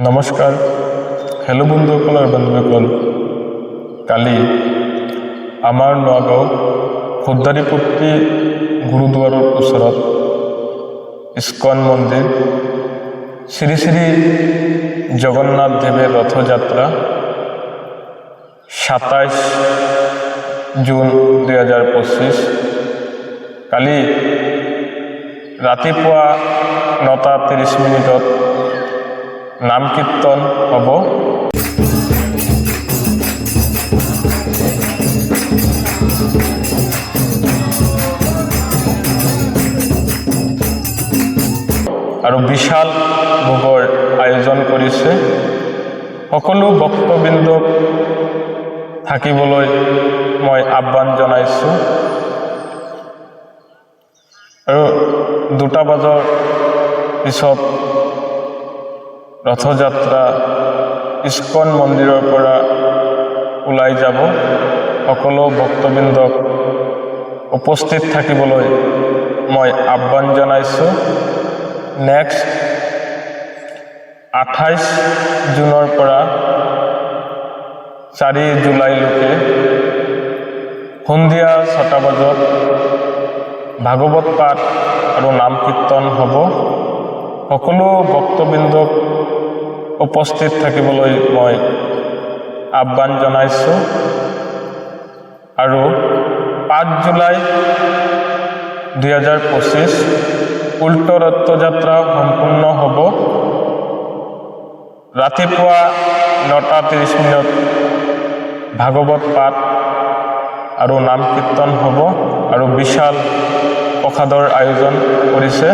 নমস্কাৰ হেল্ল' বন্ধুসকল আৰু বান্ধৱীসকল কালি আমাৰ নগাঁও খোদ্দাৰীপট্টি গুৰুদ্বাৰৰ ওচৰত ইস্কন মন্দিৰ শ্ৰী শ্ৰী জগন্নাথ দেৱের রথযাত্রা সাতাইশ জুন দুই হাজাৰ পঁচিছ কালি ৰাতিপুৱা নটা ত্ৰিছ মিনিটত নাম কীৰ্তন হ'ব। আৰু বিশাল ভোগৰ আয়োজন কৰিছে সকলো ভক্তবৃন্দক থাকিবলৈ মই আহ্বান জনাইছোঁ। আৰু দুটা বজাৰ পিছত ৰথযাত্ৰা ইস্কন মন্দিৰৰ পৰা ওলাই যাব। সকলো ভক্তবৃন্দক উপস্থিত থাকিবলৈ মই আহ্বান জনাইছোঁ। নেক্সট আঠাইছ জুনৰ পৰা চাৰি জুলাইলৈকে সন্ধিয়া ছটা বজাত ভাগৱত পাঠ আৰু নাম কীৰ্তন হ'ব। সকলো ভক্তবৃন্দক উপস্থিত থাকিবলৈ মই আহ্বান জনাইছোঁ। আৰু পাঁচ জুলাই দুই হাজাৰ পঁচিছ উল্ট ৰথযাত্ৰা সম্পূৰ্ণ হ'ব। ৰাতিপুৱা নটা ত্ৰিছ মিনিট ভাগৱত পাঠ আৰু নাম কীৰ্তন হ'ব আৰু বিশাল প্ৰসাদৰ আয়োজন কৰিছে।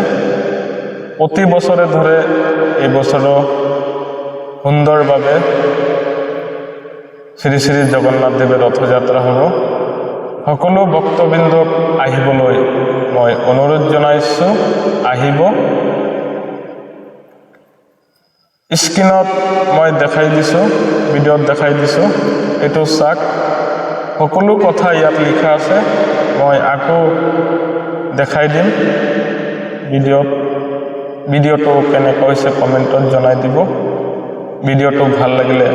প্ৰতি বছৰে ধৰে এই বছৰো সুন্দৰভাৱে শ্ৰী শ্ৰী জগন্নাথ দেৱৰ ৰথযাত্ৰা হ'ব সকলো ভক্তবৃন্দক আহিবলৈ মই অনুৰোধ জনাইছোঁ, আহিব। স্ক্ৰীণত মই দেখাই দিছোঁ, ভিডিঅ'ত দেখাই দিছোঁ, এইটো চাওক। সকলো কথা ইয়াত লিখা আছে, মই আকৌ দেখাই দিম। ভিডিঅ'ত, ভিডিঅ'টো কেনেকুৱা হৈছে কমেণ্টত জনাই দিব। ভিডিঅ'টো ভালো লাগিলে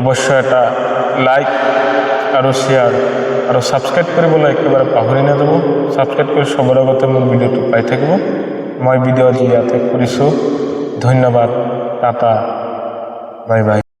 অবশ্যই এটা লাইক আৰু শ্বেয়াৰ আৰু ছাবস্ক্ৰাইব কৰিবলৈ একেবাৰে পাহৰি নাযাব ছাবস্ক্ৰাইব কৰি চবৰে আগতে মোৰ ভিডিঅ'টো পাই থাকিব। মই ভিডিঅ' আজি ইয়াতে কৰিছোঁ। ধন্যবাদ। টাটা। Bye bye.